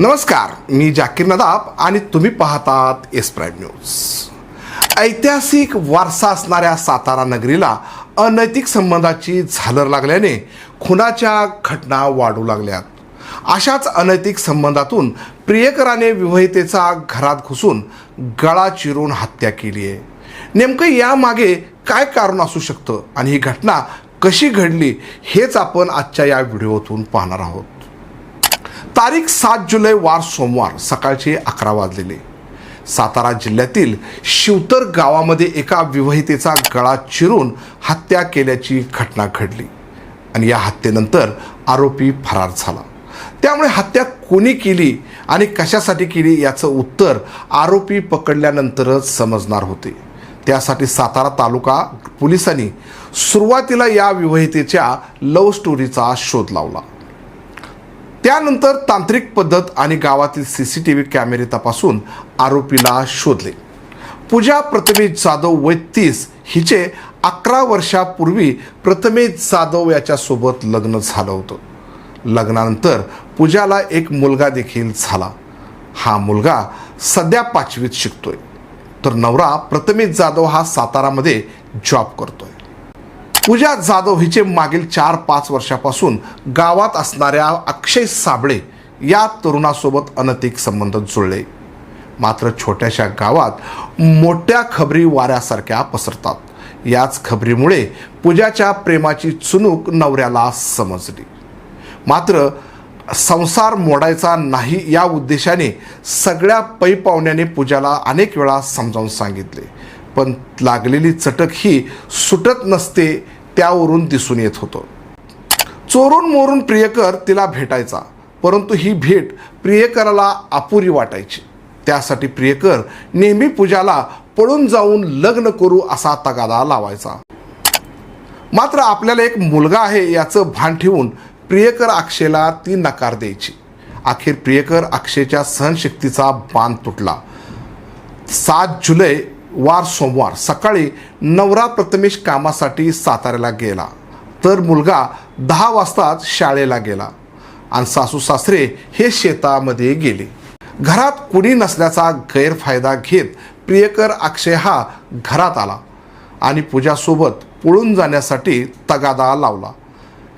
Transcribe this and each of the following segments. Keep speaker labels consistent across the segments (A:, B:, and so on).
A: नमस्कार मी जाकीर नदाब आणि तुम्ही पाहतात एस प्राईम न्यूज. ऐतिहासिक वारसा असणाऱ्या सातारा नगरीला अनैतिक संबंधाची झालर लागल्याने खुनाच्या घटना वाढू लागल्यात. अशाच अनैतिक संबंधातून प्रियकराने विवाहितेचा घरात घुसून गळा चिरून हत्या केली आहे. नेमकं यामागे काय कारण असू शकतं आणि ही घटना कशी घडली हेच आपण आजच्या या व्हिडिओतून पाहणार आहोत. तारीख सात जुलै वार सोमवार सकाळचे अकरा वाजलेले. सातारा जिल्ह्यातील शिवतर गावामध्ये एका विवाहितेचा गळा चिरून हत्या केल्याची घटना घडली आणि या हत्येनंतर आरोपी फरार झाला. त्यामुळे हत्या कोणी केली आणि कशासाठी केली याचं उत्तर आरोपी पकडल्यानंतरच समजणार होते. त्यासाठी सातारा तालुका पोलिसांनी सुरुवातीला या विवाहितेच्या लव्ह स्टोरीचा शोध लावला. त्यानंतर तांत्रिक पद्धत आणि गावातील सी सी टी व्ही कॅमेरे तपासून आरोपीला शोधले. पूजा प्रथमेश जाधव वय तीस हिचे अकरा वर्षापूर्वी प्रथमेश जाधव याच्यासोबत लग्न झालं होतं. लग्नानंतर पूजाला एक मुलगा देखील झाला. हा मुलगा सध्या पाचवीत शिकतोय. तर नवरा प्रथमेश जाधव हा सातारामध्ये जॉब करतोय. पूजा जाधव हिचे मागील चार पाच वर्षापासून गावात असणाऱ्या अक्षय साबळे या तरुणासोबत अनैतिक संबंध जुळले. मात्र छोट्याशा गावात मोठ्या खबरी वाऱ्यासारख्या पसरतात. याच खबरीमुळे पूजाच्या प्रेमाची चुणूक नवऱ्याला समजली. मात्र संसार मोडायचा नाही या उद्देशाने सगळ्या पै पाहुण्याने पूजाला अनेक वेळा समजावून सांगितले. पण लागलेली चटक ही सुटत नसते त्यावरून दिसून येत होतं. चोरून मोरून प्रियकर तिला भेटायचा परंतु ही भेट प्रियकराला अपुरी वाटायची. त्यासाठी प्रियकर नेहमी पूजाला पळून जाऊन लग्न करू असा तगादा लावायचा. मात्र आपल्याला एक मुलगा आहे याचं भान ठेवून प्रियकर अक्षयला ती नकार द्यायची. अखेर प्रियकर अक्षयच्या सहनशक्तीचा बांध तुटला. सात जुलै वार सोमवार सकाळी नवरा प्रथमेश कामासाठी साताऱ्याला गेला. तर मुलगा दहा वाजताच शाळेला गेला आणि सासू सासरे हे शेतामध्ये गेले. घरात कुणी नसल्याचा गैरफायदा घेत प्रियकर अक्षय हा घरात आला आणि पूजासोबत पळून जाण्यासाठी तगादा लावला.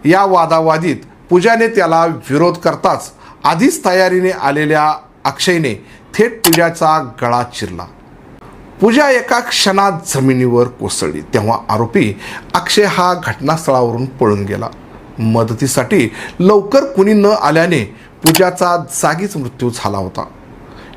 A: या वादावादीत पूजाने त्याला विरोध करताच आधीच तयारीने आलेल्या अक्षयने थेट पूजाचा गळा चिरला. पूजा एका क्षणात जमिनीवर कोसळली. तेव्हा आरोपी अक्षय हा घटनास्थळावरून पळून गेला. मदतीसाठी लवकर कुणी न आल्याने पूजाचा जागीच मृत्यू झाला होता.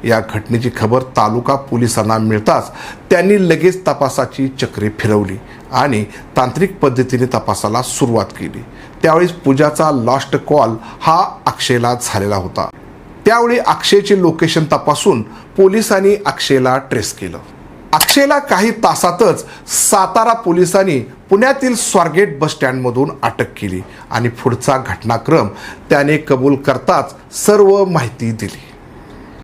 A: या घटनेची खबर तालुका पोलिसांना मिळताच त्यांनी लगेच तपासाची चक्रे फिरवली आणि तांत्रिक पद्धतीने तपासाला सुरुवात केली. त्यावेळेस पूजाचा लॉस्ट कॉल हा अक्षयला झालेला होता. त्यावेळी अक्षयचे लोकेशन तपासून पोलिसांनी अक्षयला ट्रेस केलं. अक्षयला काही तासातच सातारा पोलिसांनी पुण्यातील स्वारगेट बस स्टँडमधून अटक केली आणि पुढचा घटनाक्रम त्याने कबूल करताच सर्व माहिती दिली.